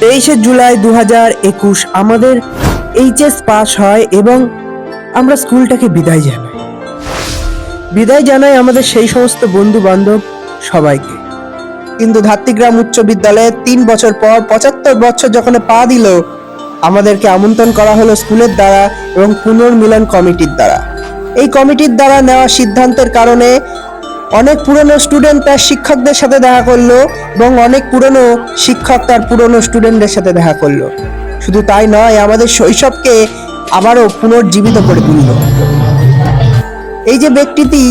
তেইশে জুলাই দু হাজার একুশ আমাদের এইচএস পাস হয় এবং আমরা স্কুলটাকে বিদায় জানাই। বিদায় জানাই আমাদের সেই সমস্ত বন্ধু বান্ধব সবাইকে। কিন্তু ধাত্রীগ্রাম উচ্চ বিদ্যালয়ে তিন বছর পর পঁচাত্তর বছর যখন পা দিল, আমাদেরকে আমন্ত্রণ করা হলো স্কুলের দ্বারা এবং পুনর্মিলন কমিটির দ্বারা। এই কমিটির দ্বারা নেওয়া সিদ্ধান্তের কারণে অনেক পুরনো স্টুডেন্ট তার শিক্ষকদের সাথে দেখা করল এবং অনেক পুরনো শিক্ষক তার পুরনো স্টুডেন্টদের সাথে দেখা করল। শুধু তাই নয়, আমাদের শৈশবকে আবারও পুনর্জীবিত করে তুললো। এই যে ব্যক্তিটি,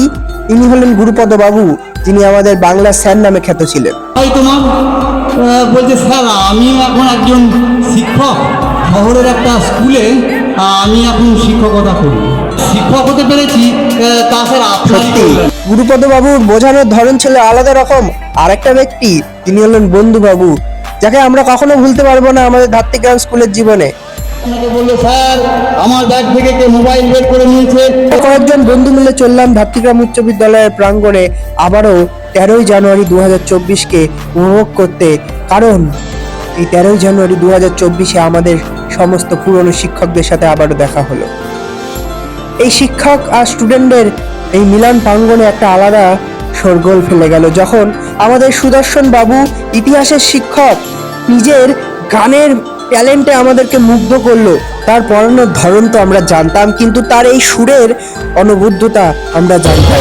ইনি হলেন গুরুপদ বাবু, যিনি আমাদের বাংলা স্যার নামে খ্যাত ছিলেন। তোমার বলছে, স্যার, আমি এখন একজন শিক্ষক, শহরের একটা স্কুলে আমি এখন শিক্ষকতা করি। শিক্ষক হতে পেরেছি আহ, তা স্যার সত্যি। গুরুপদ বাবুর বোঝানোর ধরন ছিল আলাদা রকম। আর একটা ব্যক্তি তিনি হলেন বন্ধু বাবু যাকে আমরা কখনো ভুলতে পারব না আমাদের ধাত্রিগ্রাম স্কুলের জীবনে। আমাকে বলল স্যার আমার ব্যাগ থেকে কে মোবাইল বের করে নিয়েছে? কয়েকজন বন্ধু মিলে চললাম ধাত্রিগ্রাম উচ্চ বিদ্যালয়ের প্রাঙ্গণে আবারও তেরোই জানুয়ারি দু হাজার চব্বিশকে উপভোগ করতে। কারণ এই তেরোই জানুয়ারি দু হাজার চব্বিশে আমাদের সমস্ত পুরনো শিক্ষকদের সাথে আবারও দেখা হলো। এই শিক্ষক আর স্টুডেন্টদের এই মিলন প্রাঙ্গণে একটা আলাদা শোরগোল ফেলে গেল যখন আমাদের সুদর্শন বাবু ইতিহাসের শিক্ষক নিজের গানের ট্যালেন্টে আমাদেরকে মুগ্ধ করল। তার পড়ানোর ধরন তো আমরা জানতাম, কিন্তু তার এই সুরের অনবুদ্ধতা আমরা জানতাম।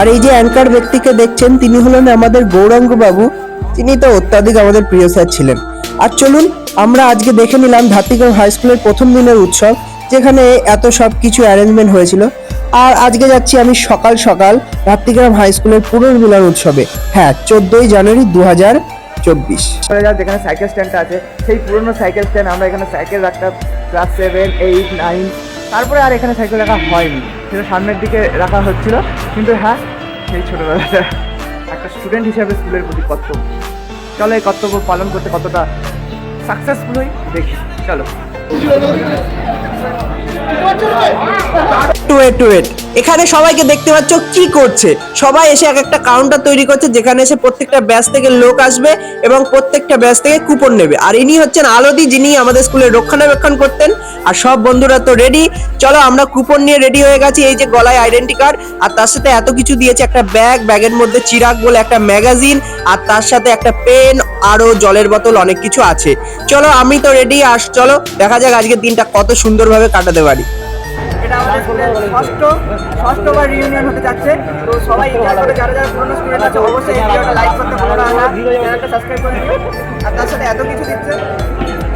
আর এই যে অ্যাঙ্কার ব্যক্তিকে দেখছেন, তিনি হলেন আমাদের গৌরাঙ্গ বাবু তিনি তো অত্যাধিক আমাদের প্রিয় স্যার ছিলেন। আর চলুন, আমরা আজকে দেখে নিলাম ধাত্রিগ্রাম হাই স্কুলের প্রথম দিনের উৎসব, যেখানে এত সব কিছু অ্যারেঞ্জমেন্ট হয়েছিল। আর আজকে যাচ্ছি আমি সকাল সকাল ধাত্রিগ্রাম হাই স্কুলের পুনর্মিলন উৎসবে। হ্যাঁ চোদ্দোই জানুয়ারি দু হাজার চব্বিশ যেখানে সাইকেল স্ট্যান্ডটা আছে, সেই পুরনো সাইকেল স্ট্যান্ড আমরা এখানে সাইকেল রাখতাম ক্লাস সেভেন এইট নাইন তারপরে আর এখানে সাইকেল রাখা হয়নি। সেটা সামনের দিকে রাখা হচ্ছিল। কিন্তু হ্যাঁ সেই ছোটোবেলাটা একটা স্টুডেন্ট হিসাবে স্কুলের প্রতি কর্তব্য। চলো এই কর্তব্য পালন করতে কতটা সাকসেসফুল হই, দেখি। চলো। এখানে সবাইকে দেখতে পাচ্ছ কি করছে। সবাই এসে এক একটা কাউন্টার তৈরি করছে, যেখানে এসে প্রত্যেকটা ব্যাচ থেকে লোক আসবে এবং প্রত্যেকটা ব্যাচ থেকে কুপন নেবে। আর ইনি হচ্ছেন আলোদি, যিনি আমাদের স্কুলে রক্ষণাবেক্ষণ করতেন। আর সব বন্ধুরা তো রেডি চলো আমরা কুপন নিয়ে রেডি হয়ে গেছি, এই যে গলায় আইডেন্টি কার্ড আর তার সাথে এত কিছু দিয়েছে, একটা ব্যাগ ব্যাগের মধ্যে চিরাগ বলে একটা ম্যাগাজিন আর তার সাথে একটা পেন আরও জলের বোতল, অনেক কিছু আছে। চলো, আমি তো রেডি আস চলো, দেখা যাক আজকের দিনটা কত সুন্দরভাবে কাটাতে পারি।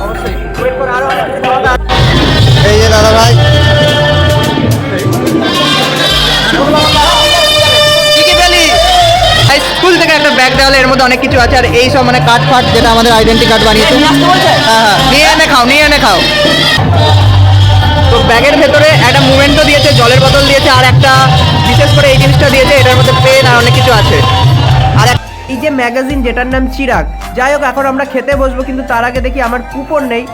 অবশ্যই। ব্যাগ এর মধ্যে অনেক কিছু আছে আর এই সব মানে কার্ড ফার্ড যেটা আমাদের আইডেন্টি কার্ড বানিয়েছে। হ্যাঁ হ্যাঁ নিয়ে এনে খাও নিয়ে এনে খাও। তো ব্যাগের ভেতরে একটা মুভমেন্টও দিয়েছে জলের বোতল দিয়েছে আর একটা বিশেষ করে এই জিনিসটা দিয়েছে এটার মধ্যে পেন আর অনেক কিছু আছে। আর এই যে ম্যাগাজিন যেটার নাম চিরাগ যাই হোক এখন আমরা খেতে বসবো কিন্তু তার আগে দেখি আমার কুপন নেই।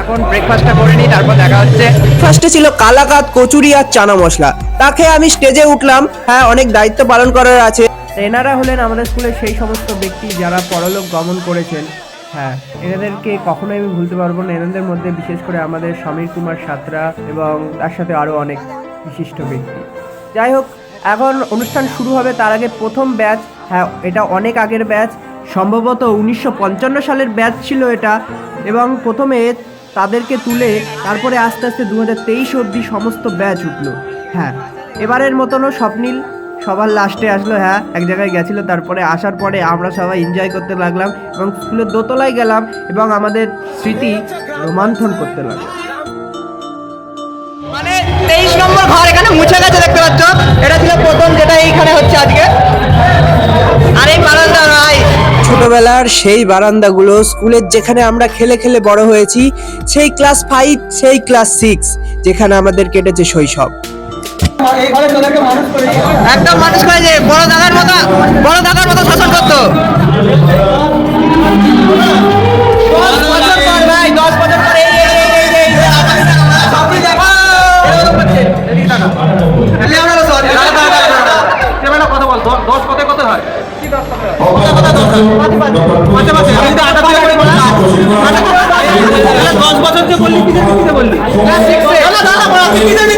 এখন ব্রেকফাস্টটা করে নিই তারপর দেখা হচ্ছে। ফার্স্টে ছিল কালাকাত কচুরি আর চানা মশলা। তা খেয়ে আমি স্টেজে উঠলাম। হ্যাঁ অনেক দায়িত্ব পালন করার আছে। এনারা হলেন আমাদের স্কুলের সেই সমস্ত ব্যক্তি যারা পরলোক গমন করেছেন। হ্যাঁ এনাদেরকে কখনোই আমি ভুলতে পারব না। এনাদের মধ্যে বিশেষ করে আমাদের সমীর কুমার সাঁতরা এবং তার সাথে আরও অনেক বিশিষ্ট ব্যক্তি। যাই হোক, এখন অনুষ্ঠান শুরু হবে তার আগে প্রথম ব্যাচ। হ্যাঁ এটা অনেক আগের ব্যাচ। সম্ভবত উনিশশো পঞ্চান্ন সালের ব্যাচ ছিল এটা। এবং প্রথমে তাদেরকে তুলে তারপরে আস্তে আস্তে দু হাজার তেইশ অবধি সমস্ত ব্যাচ উঠল। হ্যাঁ এবারের মতনও স্বপ্নীল সবার লাস্টে আসলো হ্যাঁ এক জায়গায় গেছিল তারপরে আসার পরে আমরা সবাই এনজয় করতে লাগলাম এবং স্কুলের দোতলায় গেলাম এবং আমাদের স্মৃতি রোমান্থন করতে লাগলাম মানে তেইশ নম্বর ঘর এখানে মুছে গেছে দেখতে পাচ্ছ? এটা ছিল প্রথম যেটা এইখানে হচ্ছে আজকে। আর এই বারান্দা ভাই। ছোট ছোটবেলার সেই বারান্দাগুলো স্কুলের যেখানে আমরা খেলে খেলে বড় হয়েছি সেই ক্লাস ফাইভ সেই ক্লাস সিক্স যেখানে আমাদের কেটেছে শৈশব। একদম মানুষ করে যে বড় দাদার মতো বড় দাদার মতো শাসন করতো। এখন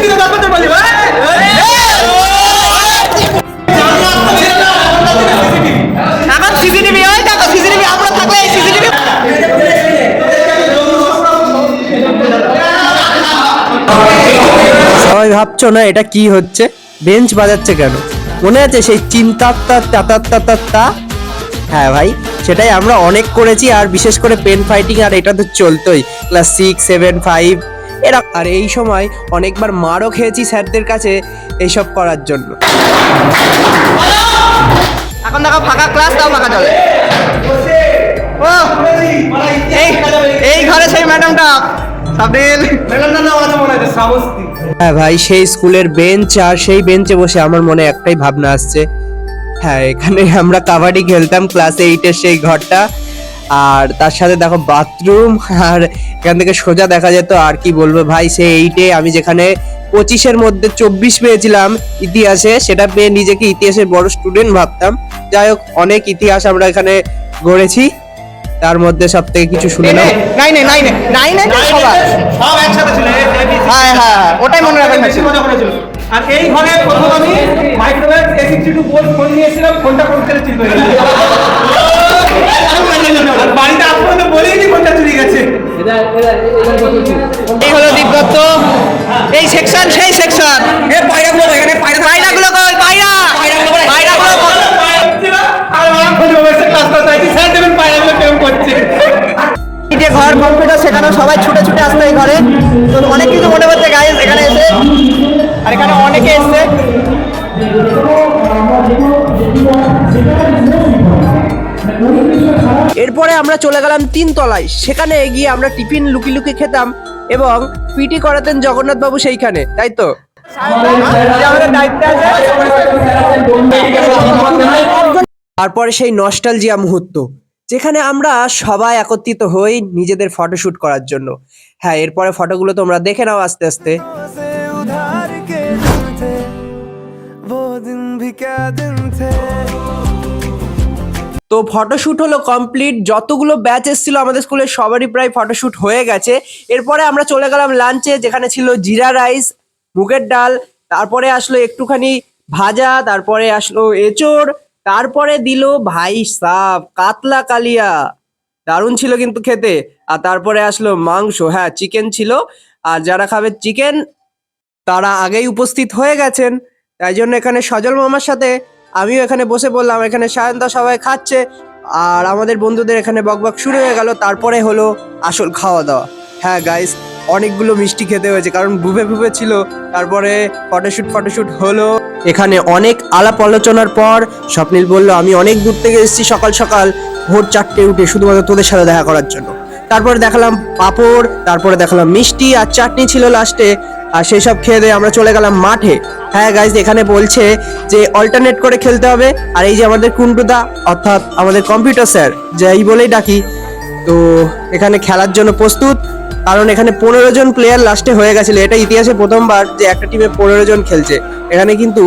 ভাবছ না এটা কি হচ্ছে? বেঞ্চ বাজাচ্ছে কেন? মনে আছে সেই চিন্তাত্তা তাতাত্তা হ্যাঁ ভাই সেটাই আমরা অনেক করেছি আর বিশেষ করে পেন ফাইটিং আর এটা তো চলতোই। ক্লাস সিক্স সেভেন ফাইভ এরা আর এই সময় অনেকবার মারও খেয়েছি স্যারদের কাছে এইসব করার জন্য। এখন দেখো ফাঁকা ক্লাস তাও ফাঁকা চলে। এই এই ঘরে সেই ম্যাডামটা সাবিল হ্যাঁ ভাই, সেই স্কুলের বেঞ্চ আর সেই বেঞ্চে বসে আমার মনে একটাই ভাবনা আসছে। হ্যাঁ এখানে আমরা কাবাডি খেলতাম ক্লাস এইটের সেই ঘরটা। আর তার সাথে দেখো বাথরুম আর এখান থেকে সোজা দেখা যেত আর কি বলব ভাই, সেই এইটে আমি যেখানে পঁচিশের মধ্যে চব্বিশ পেয়েছিলাম ইতিহাসে, সেটা পেয়ে নিজেকে ইতিহাসের বড় স্টুডেন্ট ভাবতাম। যাই হোক, অনেক ইতিহাস আমরা এখানে গড়েছি। তার মধ্যে সব থেকে কিছু শুনে নাও। নাই নাই নাই নাইনে নাইনে সবার। সব একসাথে ছিল হ্যাঁ হ্যাঁ ওটাই মনে করেছিল আর এই ঘরে প্রথম আমি মাইক্রোওয়েভ এ সিক্সটি টু বোল্ট ফোন নিয়েছিলাম ফোনটা কোন থেকে চুরি হয়ে বাড়িতে আজ পর্যন্ত বলেইনি ফোনটা চুরি গেছে। এই হলো দীপদত্ত। এই সেকশন সেই সেকশন এ পায়রাগুলো এখানে পায়রা। পায়রাগুলো কই? পায়রা। পায়রাগুলো? আর আমার খোঁজ এসে ক্লাস করতে হয়েছে স্যার দেবেন পায়রাগুলো কেমন করছে। যে ঘর কম্পিউটার শেখানো, সবাই ছুটে ছুটে আসতো এই ঘরে। তো অনেক কিছু মনে পড়ছে গাইজ এখানে এসে। আর এখানে অনেকে এসছে। এরপরে আমরা চলে গেলাম তিন তলায় সেখানে গিয়ে আমরা টিফিন লুকি লুকি খেতাম এবং পিটি করাতেন জগন্নাথ বাবু সেইখানে, তাই তো? তারপরে সেই নস্টালজিয়া মুহূর্ত। যেখানে আমরা সবাই একত্রিত হই নিজেদের ফটোশ্যুট করার জন্য। হ্যাঁ এরপরে ফটোগুলো তোমরা দেখে নাও আস্তে আস্তে। তো ফটোশ্যুট হলো কমপ্লিট যতগুলো ব্যাচ এসেছিল আমাদের স্কুলে সবারই প্রায় ফটোশ্যুট হয়ে গেছে। এরপরে আমরা চলে গেলাম লাঞ্চে যেখানে ছিল জিরা রাইস মুগের ডাল তারপরে আসলো একটুখানি ভাজা তারপরে আসলো এঁচোড় তারপরে দিল ভাই সাপ কাতলা কালিয়া। দারুণ ছিল কিন্তু খেতে। আর তারপরে আসলো মাংস। হ্যাঁ চিকেন ছিল। আর যারা খাবে চিকেন তারা আগেই উপস্থিত হয়ে গেছেন। তাই জন্য এখানে সজল মামার সাথে আমিও এখানে বসে পড়লাম এখানে সায়ন্তা সবাই খাচ্ছে। আর আমাদের বন্ধুদের এখানে বকবক শুরু হয়ে গেল, তারপরে হলো আসল খাওয়া দাওয়া হ্যাঁ গাইস অনেকগুলো মিষ্টি খেতে হয়েছে, কারণ বুভে বুভে ছিল, তারপরে ফটোশুট ফটোশুট হলো। এখানে অনেক আলাপ আলোচনার পর স্বপ্নিল বলল, আমি অনেক দূর থেকে এসেছি সকাল সকাল, ভোর চারটে উঠে শুধুমাত্র তোদের সাথে দেখা করার জন্য। তারপরে দেখালাম পাঁপড়, তারপরে দেখালাম মিষ্টি আর চাটনি ছিল লাস্টে আর সেই সব খেয়ে দিয়ে আমরা চলে গেলাম মাঠে। হ্যাঁ গাইজ এখানে বলছে যে অল্টারনেট করে খেলতে হবে। আর এই যে আমাদের কুন্টুদা অর্থাৎ আমাদের কম্পিউটার স্যার যাই বলেই ডাকি, তো এখানে খেলার জন্য প্রস্তুত। কারণ এখানে পনেরো জন প্লেয়ার লাস্টে হয়ে গেছিল। এটা ইতিহাসে প্রথমবার যে একটা টিমে পনেরো জন খেলছে। এখানে কিন্তু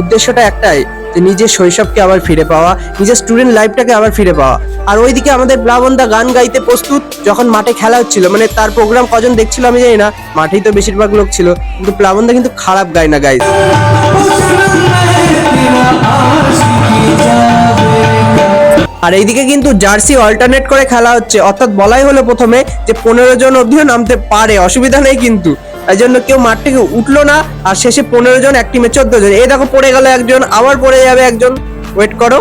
উদ্দেশ্যটা একটাই, যে নিজের শৈশবকে আবার ফিরে পাওয়া, নিজের স্টুডেন্ট লাইফটাকে আবার ফিরে পাওয়া। আর ওইদিকে আমাদের প্লাবন্দা গান গাইতে প্রস্তুত যখন মাঠে খেলা হচ্ছিল মানে তার প্রোগ্রাম কজন দেখছিল আমি জানি না, মাঠেই তো বেশিরভাগ লোক ছিল, কিন্তু প্লাবন্দা কিন্তু খারাপ গায় না গাইজ আর এইদিকে কিন্তু জার্সি অল্টারনেট করে খেলা হচ্ছে, অর্থাৎ বলাই হলো প্রথমে যে পনেরো জন অবধিও নামতে পারে, অসুবিধা নেই কিন্তু। তাই জন্য কেউ মাঠ থেকে উঠল না, আর শেষে পনেরো জন, এক টিমে চোদ্দ জন। এই দেখো, পড়ে গেল একজন, আবার পড়ে যাবে একজন। ওয়েট করো।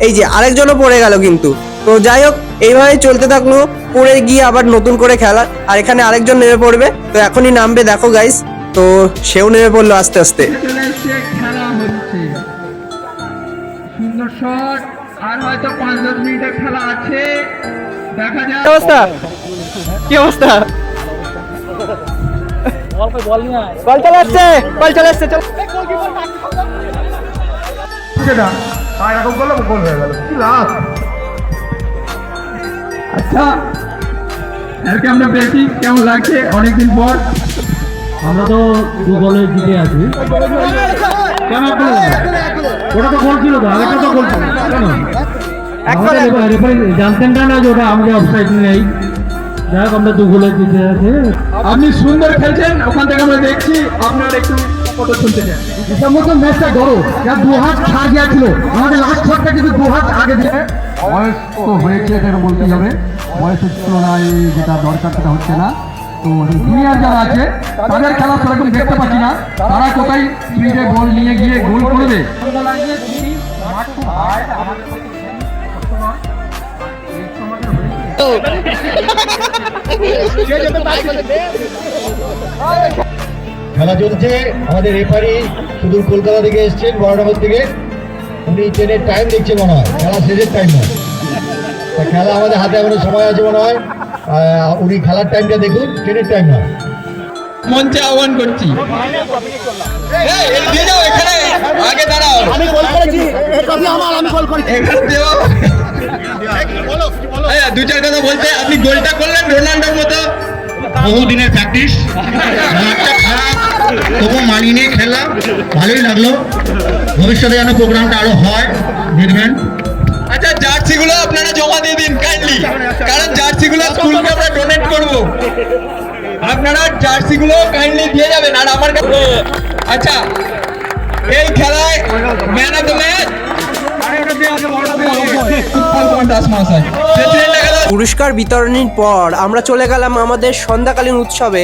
এই যে আরেকজনও পড়ে গেল কিন্তু তো যাই হোক এইভাবে চলতে থাকল পড়ে গিয়ে আবার নতুন করে খেলা আর এখানে আরেকজন নেমে পড়বে তো এখনই নামবে দেখো গাইস তো সেও নেমে পড়ল আস্তে আস্তে খেলা হচ্ছে সুন্দর শট আর হয়তো পাঁচ দশ মিনিটের খেলা আছে দেখা যাক অবস্থা কি অবস্থা কল চলে আসছে কল চলে আসছে চল এরকম করলে গোল হয়ে গেল। কি লাভ? আচ্ছা আজকে আমরা পেয়েছি কেমন লাগছে অনেকদিন পর। আমরা তো দু গোলে জিতে আছি। কেন ওটা তো গোল ছিল তো আগেটা তো গোল ছিল। কেন? জানতেন না যে ওটা আমাদের অফসাইড নেই। যাই হোক আমরা দু গোলে জিতে আছি। আপনি সুন্দর খেলছেন ওখান থেকে আমরা দেখছি আপনার একটু মতো ম্যাচটা ধরো। যা দু হাত ছাড় আমাদের লাস্ট শটটা কিন্তু দু হাত আগে দিয়ে বয়স তো হয়েছে এটা বলতেই হবে। বয়সের তুলনায় যেটা দরকার সেটা হচ্ছে না। তো জুনিয়র যারা আছে তাদের খেলা সেরকম দেখতে পাচ্ছি না। তারা কোথায় স্পিডে বল নিয়ে গিয়ে গোল করবে? খেলা চলছে। আমাদের রেফারি সুদূর কলকাতা থেকে এসছেন বড়নগর থেকে। উনি ট্রেনের টাইম দেখছে মনে হয়। খেলা শেষের টাইম নয়। খেলা আমাদের হাতে এখনও সময় আছে মনে হয়। উনি খেলার টাইমটা দেখুন ট্রেনের টাইম নয়। মঞ্চে আহ্বান করছি। আগে দাঁড়াও। আমি কল করেছি দু চার কথা বলতে আপনি গোলটা করলেন রোনাল্ডোর মতো। বহুদিনের প্র্যাকটিস তবু মানিয়ে নিয়ে খেললাম ভালোই লাগল। ভবিষ্যতে যেন প্রোগ্রামটা আরও হয় দেখবেন। আচ্ছা জার্সিগুলো আপনারা জমা দিয়ে দিন কাইন্ডলি কারণ জার্সিগুলো স্কুলকে আমরা ডোনেট করব। আপনারা জার্সিগুলো কাইন্ডলি দিয়ে যাবেন আর আমার কাছে আচ্ছা এই খেলায় ম্যান অফ দ্য ম্যাচ পুরস্কার বিতরণের পর আমরা চলে গেলাম আমাদের সন্ধ্যাকালীন উৎসবে।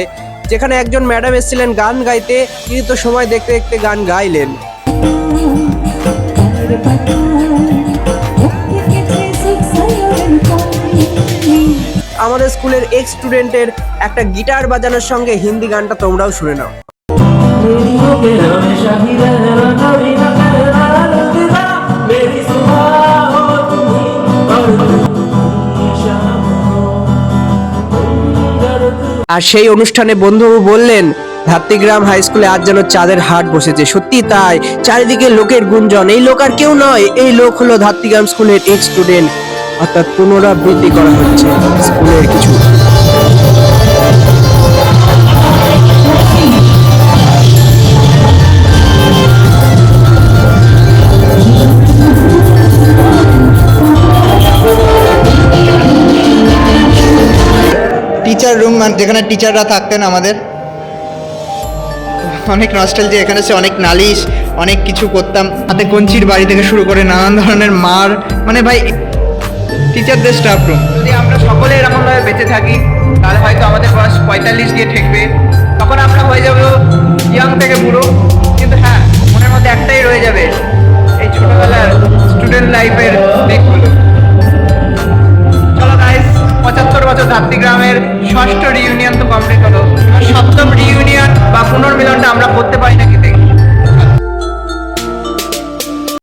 যেখানে একজন ম্যাডাম এসেছিলেন গান গাইতে, তিনি তো সময় দেখতে দেখতে গান গাইলেন। আমাদের স্কুলের এক্স স্টুডেন্টের একটা গিটার বাজানোর সঙ্গে হিন্দি গানটা তোমরাও শুনে নাও। আর সেই অনুষ্ঠানে বন্ধু বললেন ধাত্রীগ্রাম হাই স্কুলে আজ যেন চাঁদের হাট বসেছে। সত্যি তাই, চারিদিকে লোকের গুঞ্জন। এই লোক আর কেউ নয়, এই লোক হলো ধাত্রিগ্রাম স্কুলের এক স্টুডেন্ট অর্থাৎ পুনরাবৃত্তি করা হচ্ছে স্কুলের কিছু যেখানে টিচাররা থাকতেন আমাদের। অনেক নস্টাল যে এখানে সে অনেক নালিশ, অনেক কিছু করতাম। হাতে কঞ্চির বাড়ি থেকে শুরু করে নানান ধরনের মার মানে ভাই টিচারদের স্টাফ রুম যদি আমরা সকলে এরকমভাবে বেঁচে থাকি, তাহলে হয়তো আমাদের বয়স পঁয়তাল্লিশ গিয়ে ঠেকবে। তখন আমরা হয়ে যাব ইয়াং থেকে বুড়ো। কিন্তু হ্যাঁ মনের মধ্যে একটাই রয়ে যাবে, এই ছোটোবেলার স্টুডেন্ট লাইফের দিকগুলো। পঁচাত্তর বছর গ্রামের ষষ্ঠ রিউনিয়ন তো কমপ্লিট হলো। সপ্তম রিউনিয়ন বা পুনর্মিলনটা আমরা করতে পারি নাকি দেখি।